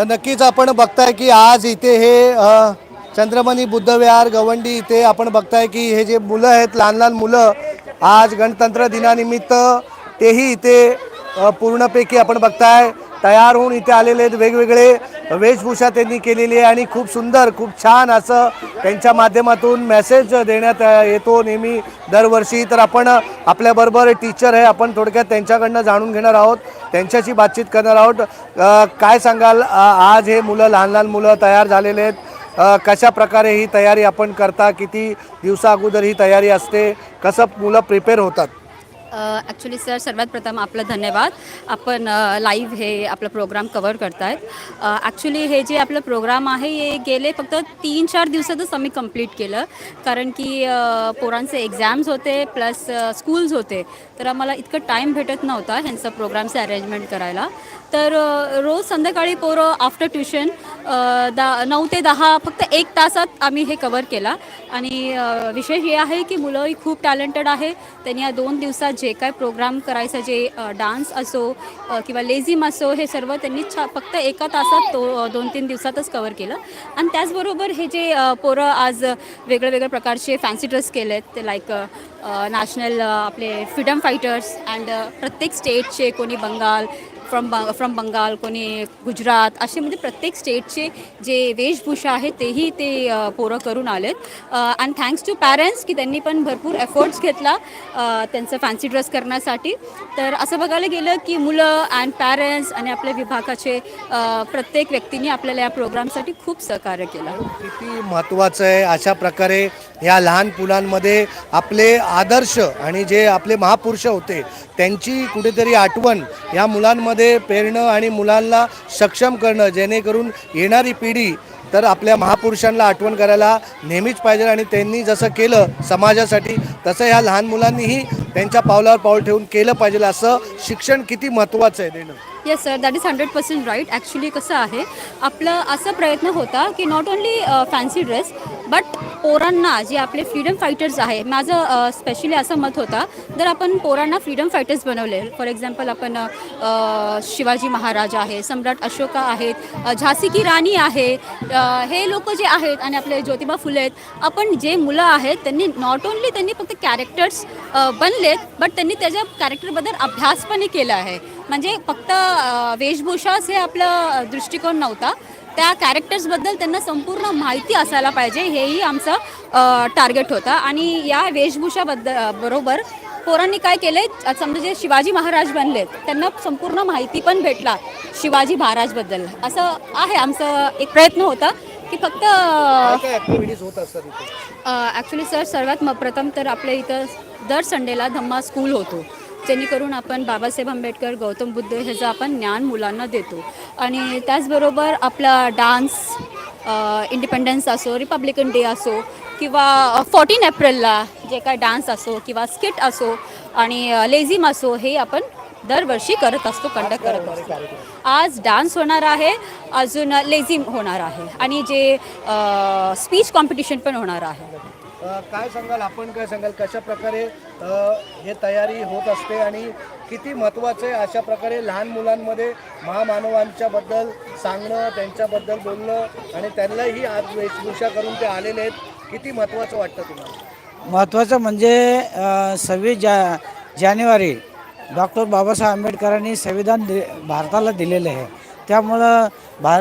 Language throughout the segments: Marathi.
तर नक्कीच आपण बघताय की आज इथे हे चंद्रमणी बुद्धविहार गवंडी इथे आपण बघताय की हे जे मुलं आहेत लहान लहान मुलं आज गणतंत्र दिनानिमित्त तेही इथे पूर्णपैकी आपण बघताय तयार होऊन इथे आलेले आहेत वेगवेगळे. वेशभूषा त्यांनी केलेली आहे आणि खूप सुंदर खूप छान असं त्यांच्या माध्यमातून मेसेज देण्यात येतो नेहमी. दरवर्षी तर आपण आपल्याबरोबर टीचर आहे आपण थोडक्यात त्यांच्याकडनं जाणून घेणार आहोत. त्यांच्याशी बातचीत करणार आहोत. काय सांगाल? आज हे मुलं लहान लहान मुलं तयार झालेले आहेत. कशा प्रकारे ही तयारी आपण करता? किती दिवसा अगोदर ही तयारी असते? कसं मुलं प्रिपेअर होतात? ॲक्च्युली सर सर्वात प्रथम आपलं धन्यवाद. आपण लाईव्ह हे आपलं प्रोग्राम कवर करतायत. ॲक्च्युली हे जे आपलं प्रोग्राम आहे हे गेले फक्त तीन चार दिवसातच आम्ही कंप्लीट केलं. कारण की पोरांचे एक्झाम्स होते प्लस स्कूल्स होते. तर आम्हाला इतकं टाईम भेटत नव्हता ह्यांचं प्रोग्रामचं अरेंजमेंट करायला. तर रोज संध्याकाळी पोरं आफ्टर ट्युशन दा नऊ ते दहा फक्त एक तासात आम्ही हे कवर केला. आणि विशेष हे आहे की मुलं ही खूप टॅलेंटेड आहे. त्यांनी या दोन दिवसात जे काय प्रोग्राम करायचं जे डान्स असो किंवा लेझिम असो हे सर्व त्यांनी छा फक्त एका तासात तो दोन तीन दिवसातच कवर केलं. आणि त्याचबरोबर हे जे पोरं आज वेगळ्या वेगळ्या प्रकारचे फॅन्सी ड्रेस केले आहेत ते लाईक नॅशनल आपले फ्रीडम फायटर्स अँड प्रत्येक स्टेटचे कोणी बंगाल फ्रॉम बंग फ्रॉम बंगाल कोणी गुजरात असे म्हणजे प्रत्येक स्टेटचे जे वेशभूषा आहे तेही ते पोरं करून आलेत. अँड थँक्स टू पॅरेंट्स की त्यांनी पण भरपूर एफर्ट्स घेतला त्यांचं फॅन्सी ड्रेस करण्यासाठी. तर असं बघायला गेलं की मुलं अँड पॅरेंट्स आणि आपल्या विभागाचे प्रत्येक व्यक्तीने आपल्याला या प्रोग्रामसाठी खूप सहकार्य केलं. किती महत्त्वाचं आहे अशा प्रकारे या लहान मुलांमध्ये आपले आदर्श आणि जे आपले महापुरुष होते त्यांची कुठेतरी आठवण या मुलांमध्ये पेरणं आणि मुलांना सक्षम करणं जेणेकरून येणारी पिढी तर आपल्या महापुरुषांना आठवण करायला नेहमीच पाहिजे आणि त्यांनी जसं केलं समाजासाठी तसं ह्या लहान मुलांनीही त्यांच्या पावलावर पाऊल ठेवून केलं पाहिजे असं शिक्षण किती महत्त्वाचं आहे देणं. Yes sir that is hundred percent right actually कसं आहे आपलं असा प्रयत्न होता की not only fancy dress but पोरांना जे आपले फ्रीडम फायटर्स आहे माझं स्पेशली असं मत होता जर आपण पोरांना फ्रीडम फायटर्स बनवले फॉर एक्झाम्पल आपण शिवाजी महाराज आहे सम्राट अशोका आहेत झासी झाशी की राणी आहे हे लोक जे आहेत आणि आपले ज्योतिबा फुले आहेत आपण जे मुलं आहेत त्यांनी नॉट ओन्ली त्यांनी फक्त कॅरेक्टर्स बनलेत बट त्यांनी त्याच्या कॅरेक्टरबद्दल अभ्यास पण केला आहे. म्हणजे फक्त वेशभूषाच हे आपलं दृष्टिकोन नव्हता त्या कॅरेक्टर्सबद्दल त्यांना संपूर्ण माहिती असायला पाहिजे हेही आमचं टार्गेट होतं. आणि या वेशभूषाबद्दल बरोबर पोरांनी काय केले समजा जे शिवाजी महाराज बनलेत त्यांना संपूर्ण माहिती पण भेटला शिवाजी महाराजबद्दल. असं आहे आमचं एक प्रयत्न होता की फक्त ॲक्च्युली सर सर्वात म प्रथम तर आपल्या इथं दर संडेला धम्मा स्कूल होतो. जेणेकरून आपण बाबासाहेब आंबेडकर गौतम बुद्ध ह्याचं आपण ज्ञान मुलांना देतो. आणि त्याचबरोबर आपला डान्स इंडिपेंडन्स असो रिपब्लिकन डे असो किंवा फोर्टीन एप्रिलला जे काय डान्स असो किंवा स्किट असो आणि लेझिम असो हे आपण दरवर्षी करत असतो कंडक्ट करत असतो. आज डान्स होणार आहे अजून लेझिम होणार आहे आणि जे स्पीच कॉम्पिटिशन पण होणार आहे. काय सांगाल? आपण काय सांगाल? कशा प्रकारे हे तयारी होत असते आणि किती महत्त्वाचं आहे अशा प्रकारे लहान मुलांमध्ये महामानवांच्या बद्दल सांगणं त्यांच्याबद्दल बोलणं आणि त्यांनाही आज वेशभूषा करून ते आलेले आहेत किती महत्त्वाचं वाटतं तुम्हाला? महत्त्वाचं म्हणजे सव्वीस जा जानेवारी डॉक्टर बाबासाहेब आंबेडकरांनी संविधान दि भारताला दिलेलं आहे. त्यामुळं भा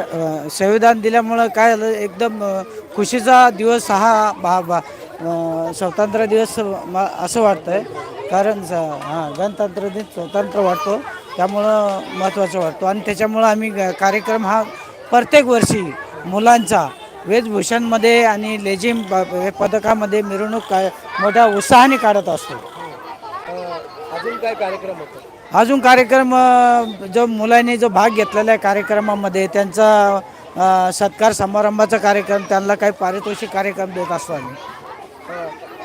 संविधान दिल्यामुळं काय झालं? एकदम खुशीचा दिवस हा भा बा अ, स्वतंत्र दिवस म- असं वाटतं आहे कारण स हां गणतंत्र दिन स्वतंत्र वाटतो. त्यामुळं महत्त्वाचं वाटतो. आणि त्याच्यामुळं आम्ही ग- कार्यक्रम हा प्रत्येक वर्षी मुलांचा वेशभूषांमध्ये आणि लेझिम प- पथकामध्ये मिरवणूक काय मोठ्या उत्साहाने काढत असतो. अजून काय कार्यक्रम होतो? अजून कार्यक्रम अ, जो मुलांनी जो भाग घेतलेला आहे कार्यक्रमामध्ये त्यांचा अ, सत्कार समारंभाचा कार्यक्रम त्यांना काही पारितोषिक कार्यक्रम देत असतो आम्ही.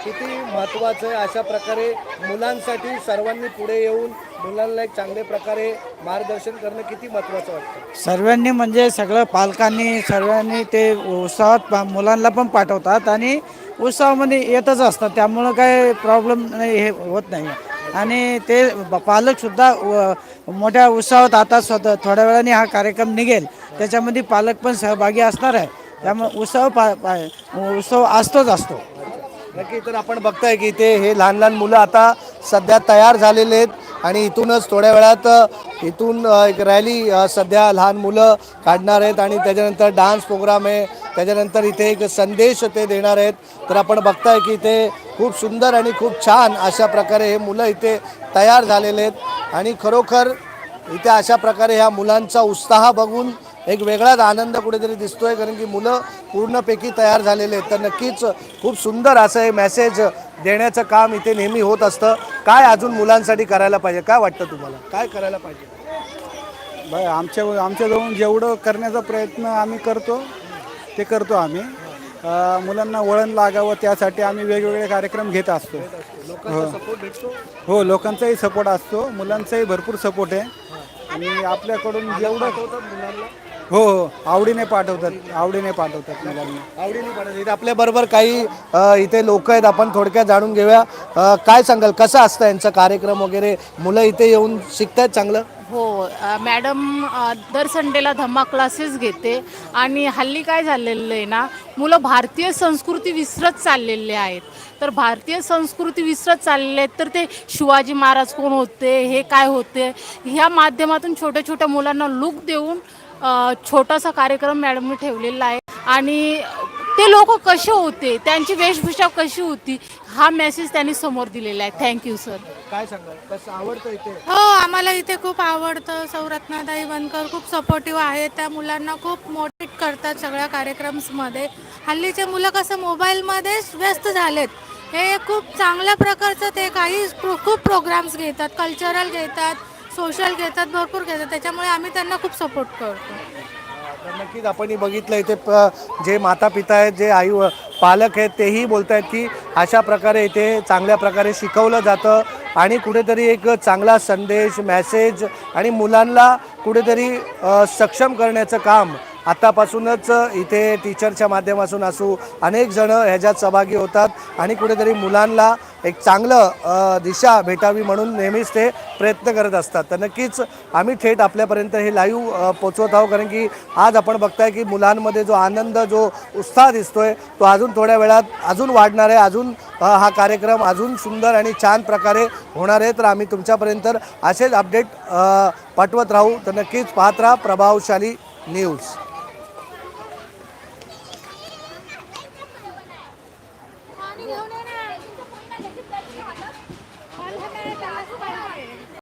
किती महत्त्वाचं आहे अशा प्रकारे मुलांसाठी सर्वांनी पुढे येऊन मुलांना एक चांगल्या प्रकारे मार्गदर्शन करणं किती महत्त्वाचं वाटतं? सर्वांनी म्हणजे सगळं पालकांनी सर्वांनी ते उत्साहात पा- मुलांना पण पाठवतात आणि उत्साहामध्ये येतच असतात. त्यामुळं काय प्रॉब्लेम नाही हे होत नाही. आणि ते पालकसुद्धा व- मोठ्या उत्साहात आता स्वतः थोड्या वेळाने हा कार्यक्रम निघेल. त्याच्यामध्ये पालक पण सहभागी असणार आहे. त्यामुळे उत्सव पा पा उत्सव असतोच असतो. नक्की तर आपण बघताय की इथे हे लहान लहान मुलं आता सध्या तयार झालेले आहेत आणि इथूनच थोड्या वेळात इथून एक रॅली सध्या लहान मुलं काढणार आहेत आणि त्याच्यानंतर डान्स प्रोग्राम आहे. त्याच्यानंतर इथे एक संदेश ते देणार आहेत. तर आपण बघताय की इथे खूप सुंदर आणि खूप छान अशा प्रकारे हे मुलं इथे तयार झालेले आहेत. आणि खरोखर इथे अशा प्रकारे ह्या मुलांचा उत्साह बघून एक वेगळाच आनंद कुठेतरी दिसतोय कारण की मुलं पूर्णपैकी तयार झालेले आहेत. तर नक्कीच खूप सुंदर असं हे मेसेज देण्याचं काम इथे नेहमी होत असतं. काय अजून मुलांसाठी करायला पाहिजे? काय वाटतं तुम्हाला? काय करायला पाहिजे? बाय आमच्या आमच्याजवळून जेवढं करण्याचा प्रयत्न आम्ही करतो ते करतो आम्ही. अ, मुलांना वळण लागावं त्यासाठी आम्ही वेगवेगळे कार्यक्रम घेत असतो. लोकांचा सपोर्ट भेटतो? हो लोकांचाही सपोर्ट असतो. मुलांचाही भरपूर सपोर्ट आहे. आणि आपल्याकडून जेवढं हो हो. आवडीने पाठवतात. आवडीने पाठवतात मुलांना. आवडीने पाठवते. इथे आपल्या बरोबर काही अ, इथे लोक आहेत. आपण थोडक्यात जाणून घेऊया. अ, काय सांगाल? कसं असतं यांचा कार्यक्रम वगैरे? मुलं इथे येऊन शिकतायत चांगलं? हो. अ, मॅडम अ, दर संडेला धम्मा क्लासेस घेते. आणि हल्ली काय झालेलं आहे ना मुलं भारतीय संस्कृती विसरत चाललेले आहेत. तर भारतीय संस्कृती विसरत चाललेले आहेत. तर ते शिवाजी महाराज कोण होते? हे काय होते? ह्या माध्यमातून छोट्या छोट्या मुलांना लुक देऊन छोटासा कार्यक्रम मॅडमने ठेवलेला आहे. आणि ते लोक कसे होते त्यांची वेशभूषा कशी होती हा मेसेज त्यांनी समोर दिलेला आहे. थँक्यू सर काय सांगाल? कसं आवडतं इथे? हो आम्हाला इथे खूप आवडतं. सौरत्नादाई वनकर खूप सपोर्टिव्ह आहेत. त्या मुलांना खूप मोटिवेट करतात सगळ्या कार्यक्रम्समध्ये. हल्लीचे मुलं कसं मोबाईलमध्येच व्यस्त झालेत. हे खूप चांगल्या प्रकारचं ते काही प्रो- खूप प्रोग्राम्स घेतात कल्चरल घेतात. सोशल घेतात भरपूर घेतात. त्याच्यामुळे आम्ही त्यांना खूप सपोर्ट करतो. तर नक्कीच आपण हे बघितलं इथे प- जे माता पिता आहेत जे आई व- पालक आहेत तेही बोलत आहेत की अशा प्रकारे इथे चांगल्या प्रकारे शिकवलं जातं आणि कुठेतरी एक चांगला संदेश मॅसेज आणि मुलांना कुठेतरी अ, सक्षम करण्याचं काम आतापासूनच इथे टीचरच्या माध्यमातून असू अनेक जण ह्याच्यात सहभागी होतात आणि कुठेतरी मुलांना एक चांगलं दिशा भेटावी म्हणून नेहमीच ते प्रयत्न करत असतात. तर नक्कीच आम्ही थेट आपल्यापर्यंत हे लाईव्ह पोचवत आहोत. कारण की आज आपण बघताय की मुलांमध्ये जो आनंद जो उत्साह दिसतोय तो अजून थोड्या वेळात अजून वाढणार आहे. अजून हा कार्यक्रम अजून सुंदर आणि छान प्रकारे होणार आहे. तर आम्ही तुमच्यापर्यंत असेच अपडेट पाठवत राहू. तर नक्कीच पाहत राहा प्रभावशाली न्यूज